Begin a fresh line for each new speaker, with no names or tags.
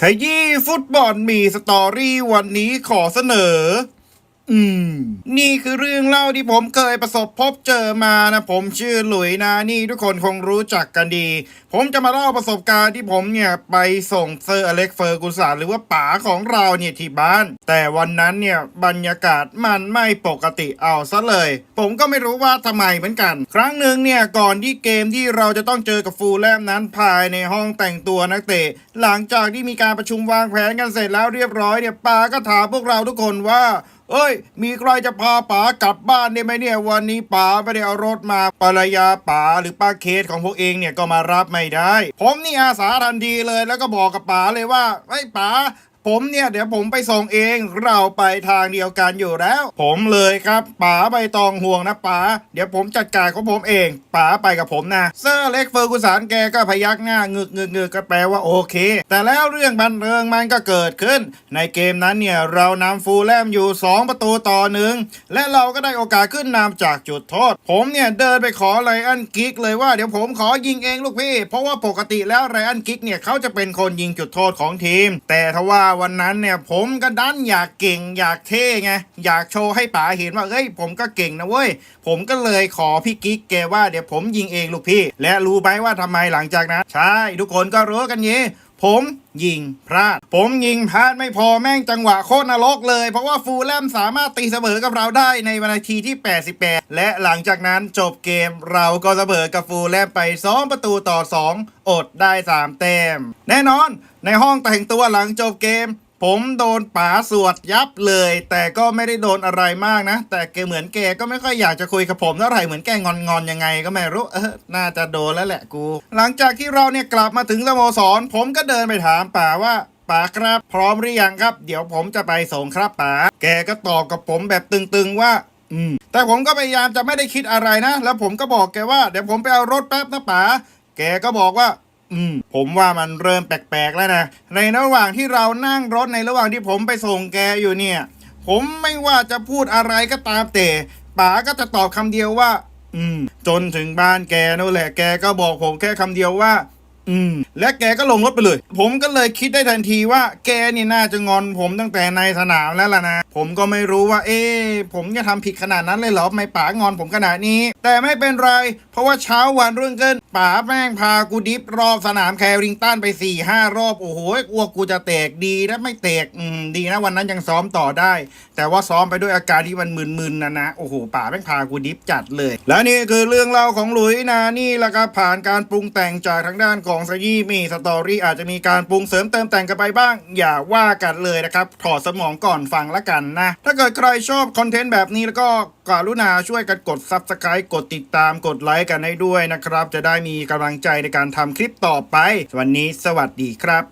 ขยี้ฟุตบอลมีสตอรี่วันนี้ขอเสนอ อืม นี่คือเรื่องเล่าที่ผมเคยประสบพบเจอมานะ ผมชื่อหลุยนะนี่ทุกคนคงรู้จักกันดี ผมจะมาเล่าประสบการณ์ที่ผมเนี่ย ไปส่งเซอร์อเล็กเฟอร์กูสันหรือว่าป๋าของเราเนี่ยที่บ้าน แต่วันนั้นเนี่ยบรรยากาศมันไม่ปกติเอาซะเลย ผมก็ไม่รู้ว่าทำไมเหมือนกัน ครั้งหนึ่งเนี่ยก่อนที่เกมที่เราจะต้องเจอกับฟูลแลมนั้นภายในห้องแต่งตัวนักเตะ หลังจากที่มีการประชุมวางแผนกันเสร็จแล้วเรียบร้อยเนี่ยป๋าก็ถามพวกเราทุกคนว่าเอ้ย มีใครจะพาป๋ากลับบ้านได้ไหมเนี่ย วันนี้ป๋าไม่ได้เอารถมาภรรยาป๋าหรือป้าเคสของพวกเองเนี่ยก็มารับไม่ได้ ผมนี่อาสาทันทีเลยแล้วก็บอกกับป๋าเลยว่าไอ้ป๋าผมเนี่ย เดี๋ยวผมไปส่งเองเราไปทางเดียวกันอยู่แล้ว ผมเลยครับป๋าใบตองห่วงนะป๋าเดี๋ยวผมจัดการของผมเองป๋าไปกับผมนะเซอร์เล็กเฟอร์กูสันแกก็พยักหน้างึกงึกงึกก็แปลว่าโอเค แต่แล้วเรื่องบันเทิงมันก็เกิดขึ้น ในเกมนั้นเนี่ย เรานำฟูลแลมอยู่ 2 ประตูต่อหนึ่งและเราก็ได้โอกาสขึ้นนำจากจุดโทษ ผมเนี่ยเดินไปขอไลอันกิกเลยว่าเดี๋ยวผมขอยิงเองลูกพี่ เพราะว่าปกติแล้วไลอันกิกเนี่ยเขาจะเป็นคนยิงจุดโทษของทีม แต่ทว่าวันนั้นเนี่ย ผมก็ดันอยากเก่ง อยากเท่ไงอยากโชว์ให้ป๋าเห็นว่าเอ้ยผมก็เก่งนะเว้ยผมก็เลยขอพี่กิ๊กแกว่าเดี๋ยวผมยิงเองลูกพี่ และรู้ไหมว่าทำไมหลังจากนั้นใช่ทุกคนก็รู้กันยี ผมยิงพลาด ผมยิงพลาดไม่พอแม่งจังหวะโคตรนรกเลย เพราะว่าฟูลแลมสามารถตีเสมอกับเราได้ในวันาทีที่ 88 และหลังจากนั้นจบเกมเราก็เสมอกับฟูลแลมไป 2 ประตูต่อ 2 อดได้ 3 แต้ม แน่นอนในห้องแต่งตัวหลังจบเกม ผมโดนป๋าสวดยับเลย แต่ก็ไม่ได้โดนอะไรมากนะ แต่แกเหมือนแกก็ไม่ค่อยอยากจะคุยกับผมเท่าไหร่เหมือนแกงอนๆยังไงก็ไม่รู้เออน่าจะโดนแล้วแหละกู หลังจากที่เราเนี่ยกลับมาถึงสโมสร ผมก็เดินไปถามป๋าว่าป๋าครับพร้อมหรือยังครับ เดี๋ยวผมจะไปส่งครับป๋าแกก็ตอบกับผมแบบตึงๆว่าอืมแต่ผมก็พยายามจะไม่ได้คิดอะไรนะ แล้วผมก็บอกแกว่าเดี๋ยวผมไปเอารถแป๊บนะป๋าแกก็บอกว่า อืมผมว่ามันเริ่มแปลกๆแล้วนะ ในระหว่างที่เรานั่งรถในระหว่างที่ผมไปส่งแกอยู่เนี่ย ผมไม่ว่าจะพูดอะไรก็ตามแต่ป๋าก็จะตอบคำเดียวว่า อืม จนถึงบ้านแกนั่นแหละแกก็บอกผมแค่คำเดียวว่า อืม และแกก็ลงรถไปเลย ผมก็เลยคิดได้ทันทีว่า แกนี่น่าจะงอนผมตั้งแต่ในสนามแล้วล่ะนะผมก็ไม่รู้ว่า เอ๊ผมจะทำผิดขนาดนั้นเลยเหรอไม่ป๋างอนผมขนาดนี้ แต่ไม่เป็นไร เพราะว่าเช้าวันรุ่งขึ้นป๋าแม่งพากูดิฟรอบสนามแคริงตันไป4ี่ห้ารอบ โอ้โหอ้วกูจะแตกดีนะไม่แตกอืมดีนะวันนั้นยังซ้อมต่อได้ แต่ว่าซ้อมไปด้วยอาการที่มันมึนๆนะนะโอ้โหป๋าแม่งพากูดิฟจัดเลย และนี่คือเรื่องเล่าของหลุยนานี่แหละครับผ่านการปรุงแต่งจากทางด้านของสยี่มีสตอรี่อาจจะมีการปรุงเสริมเติมแต่งกันไปบ้าง อย่าว่ากันเลยนะครับถอดสมองก่อนฟังละกันนะ ถ้าเกิดใครชอบคอนเทนต์แบบนี้แล้วก็กรุณาช่วยกันกด Subscribe กดติดตามกดไลค์กันให้ด้วยนะครับ จะได้มีกำลังใจในการทำคลิปต่อไป วันนี้สวัสดีครับ